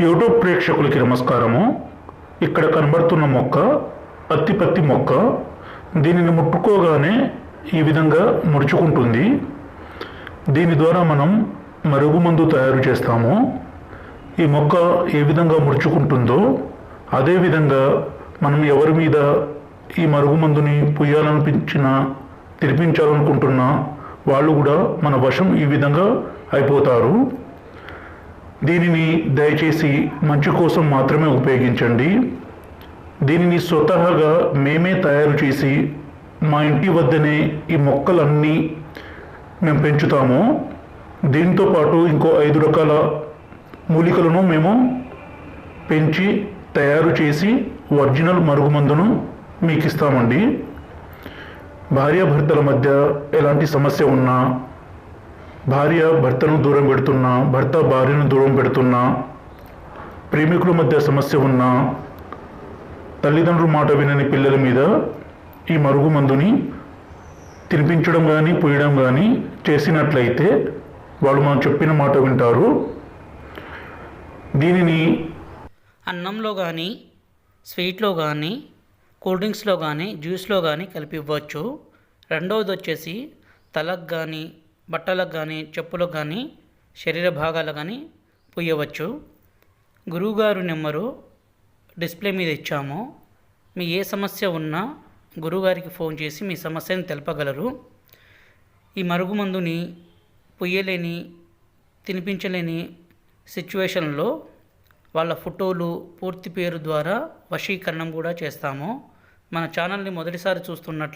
YouTube ప్రేక్షకులకి నమస్కారము. ఇక్కడ కనబడుతున్న మొక్క అత్తిపత్తి మొక్క దీనిని ముట్టుకోగానే ఈ విధంగా ముడుచుకుంటుంది. దీని ద్వారా మనం మరుగుమందు తయారు చేస్తాము. ఈ మొక్క ఏ విధంగా ముడుచుకుంటుందో అదేవిధంగా మనం ఎవరి మీద ఈ మరుగుమందుని పుయ్యాలనిపించినా తినిపించాలనుకుంటున్నా వాళ్ళు కూడా మన వశం ఈ విధంగా అయిపోతారు. దీనిని దయచేసి మంచి కోసం మాత్రమే ఉపయోగించండి. దీనిని స్వతహాగా మేమే తయారు చేసి మా ఇంటి వద్దనే ఈ మొక్కలన్నీ మేము పెంచుతాము. దీంతో పాటు ఇంకో ఐదు రకాల మూలికలను మేము పెంచి తయారు చేసి ఒరిజినల్ మరుగుమందును మీకు ఇస్తామండి భార్యాభర్తల మధ్య ఎలాంటి సమస్య ఉన్నా భార్య భర్తను దూరం పెడుతున్నా భర్త భార్యను దూరం పెడుతున్నా ప్రేమికుల మధ్య సమస్య ఉన్నా తల్లిదండ్రుల మాట వినని పిల్లల మీద ఈ మరుగుమందుని తినిపించడం కానీ పోయడం కానీ చేసినట్లయితే వాళ్ళు మనం చెప్పిన మాట వింటారు. దీనిని అన్నంలో కానీ స్వీట్లో కానీ కూల్ డ్రింక్స్లో కానీ జ్యూస్లో కానీ కలిపి ఇవ్వచ్చు. రెండవది వచ్చేసి తలకు కానీ బట్టలకు కానీ చెప్పులకు కానీ శరీర భాగాలకు కానీ పుయ్యవచ్చు గురువుగారు నెంబరు డిస్ప్లే మీద ఇచ్చాము. మీ ఏ సమస్య ఉన్నా గురువుగారికి ఫోన్ చేసి మీ సమస్యను తెలపగలరు. ఈ మరుగుమందుని పుయ్యలేని తినిపించలేని సిచ్యువేషన్లో వాళ్ళ ఫోటోలు పూర్తి పేరు ద్వారా వశీకరణం కూడా చేస్తాము. మన ఛానల్ని మొదటిసారి చూస్తున్నట్లు